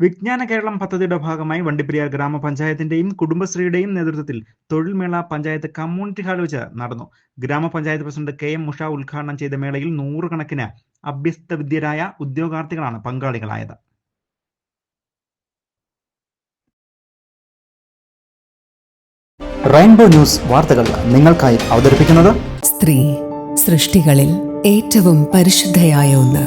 വിജ്ഞാന കേരളം പദ്ധതിയുടെ ഭാഗമായി വണ്ടിപ്പെരിയാർ ഗ്രാമപഞ്ചായത്തിന്റെയും കുടുംബശ്രീയുടെയും നേതൃത്വത്തിൽ തൊഴിൽമേള പഞ്ചായത്ത് കമ്മ്യൂണിറ്റി ഹാൾ വെച്ച് നടന്നു. ഗ്രാമപഞ്ചായത്ത് പ്രസിഡന്റ് കെ എം ഉഷ ഉദ്ഘാടനം ചെയ്ത മേളയിൽ നൂറുകണക്കിന് അഭ്യസ്ത വിദ്യരായ ഉദ്യോഗാർത്ഥികളാണ് പങ്കാളികളായത്. റെയിൻബോ ന്യൂസ് വാർത്തകൾ നിങ്ങൾക്കായി അവതരിപ്പിക്കുന്നത് സ്ത്രീ സൃഷ്ടികളിൽ ഏറ്റവും പരിശുദ്ധയായ ഒന്ന്.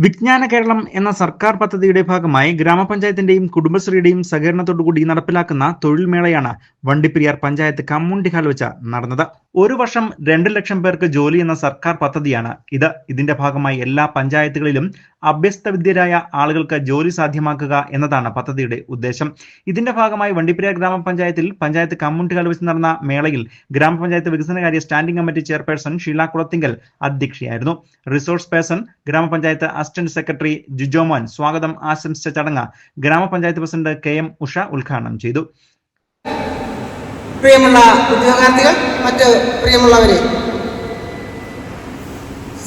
വിജ്ഞാന കേരളം എന്ന സർക്കാർ പദ്ധതിയുടെ ഭാഗമായി ഗ്രാമപഞ്ചായത്തിന്റെയും കുടുംബശ്രീയുടെയും സഹകരണത്തോടുകൂടി നടപ്പിലാക്കുന്ന തൊഴിൽമേളയാണ് വണ്ടിപ്പെരിയാർ പഞ്ചായത്ത് കമ്മ്യൂണിറ്റി ഹാൾ വെച്ച് നടന്നത്. ഒരു വർഷം രണ്ട് ലക്ഷം പേർക്ക് ജോലി എന്ന സർക്കാർ പദ്ധതിയാണ് ഇത്. ഇതിന്റെ ഭാഗമായി എല്ലാ പഞ്ചായത്തുകളിലും അഭ്യസ്ത വിദ്യരായ ആളുകൾക്ക് ജോലി സാധ്യമാക്കുക എന്നതാണ് പദ്ധതിയുടെ ഉദ്ദേശം. ഇതിന്റെ ഭാഗമായി വണ്ടിപ്പെരിയാർ ഗ്രാമപഞ്ചായത്തിൽ പഞ്ചായത്ത് കമ്മ്യൂണിറ്റി ഹാൾ വെച്ച് നടന്ന മേളയിൽ ഗ്രാമപഞ്ചായത്ത് വികസനകാര്യ standing committee chairperson Sheela Kulathinkal അധ്യക്ഷയായിരുന്നു. Resource person ഗ്രാമപഞ്ചായത്ത് അസിസ്റ്റന്റ് സെക്രട്ടറി ജുജോമോൻ സ്വാഗതം ആശംസിച്ച ചടങ്ങ് ഗ്രാമപഞ്ചായത്ത് പ്രസിഡന്റ് കെ എം ഉഷ ഉദ്ഘാടനം ചെയ്തു. പ്രിയമുള്ള ഉദ്യോഗാർത്ഥികൾ മറ്റ് പ്രിയമുള്ളവരെ.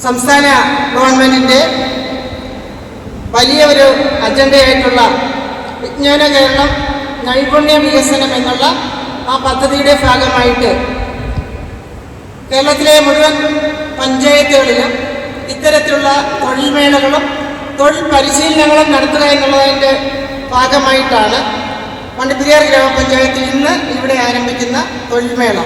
സംസ്ഥാന ഗവൺമെന്റിന്റെ വലിയ ഒരു അജണ്ടയായിട്ടുള്ള വിജ്ഞാന കേരളം നൈപുണ്യ വികസനം എന്നുള്ള ആ പദ്ധതിയുടെ ഭാഗമായിട്ട് കേരളത്തിലെ മുഴുവൻ പഞ്ചായത്തുകളിലും ഇത്തരത്തിലുള്ള തൊഴിൽ മേളകളും തൊഴിൽ പരിശീലനങ്ങളും നടത്തുക എന്നുള്ളതിന്റെ ഭാഗമായിട്ടാണ് വണ്ടിപ്പെരിയാർ ഗ്രാമപഞ്ചായത്തിൽ ഇന്ന് ഇവിടെ ആരംഭിക്കുന്ന തൊഴിൽമേള.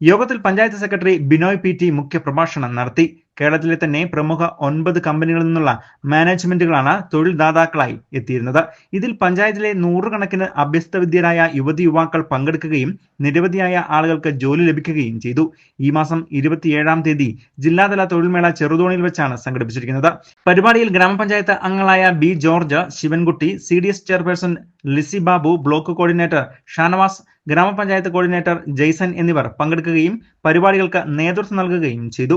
യോഗത്തിൽ panchayat secretary Binoy P T മുഖ്യപ്രഭാഷണം നടത്തി. കേരളത്തിലെ തന്നെ പ്രമുഖ ഒൻപത് കമ്പനികളിൽ നിന്നുള്ള മാനേജ്മെന്റുകളാണ് തൊഴിൽദാതാക്കളായി എത്തിയിരുന്നത്. ഇതിൽ പഞ്ചായത്തിലെ നൂറുകണക്കിന് അഭ്യസ്തവിദ്യരായ യുവതി യുവാക്കൾ പങ്കെടുക്കുകയും നിരവധിയായ ആളുകൾക്ക് ജോലി ലഭിക്കുകയും ചെയ്തു. ഈ മാസം ഇരുപത്തിയേഴാം തീയതി ജില്ലാതല തൊഴിൽമേള ചെറുതോണിയിൽ വെച്ചാണ് സംഘടിപ്പിച്ചിരിക്കുന്നത്. പരിപാടിയിൽ ഗ്രാമപഞ്ചായത്ത് അംഗങ്ങളായ B George Sivankutty C D S chairperson Lissy Babu block coordinator Shanavas ഗ്രാമപഞ്ചായത്ത് കോർഡിനേറ്റർ ജെയ്സൺ എന്നിവർ പങ്കെടുക്കുകയും പരിപാടികൾക്ക് നേതൃത്വം നൽകുകയും ചെയ്തു.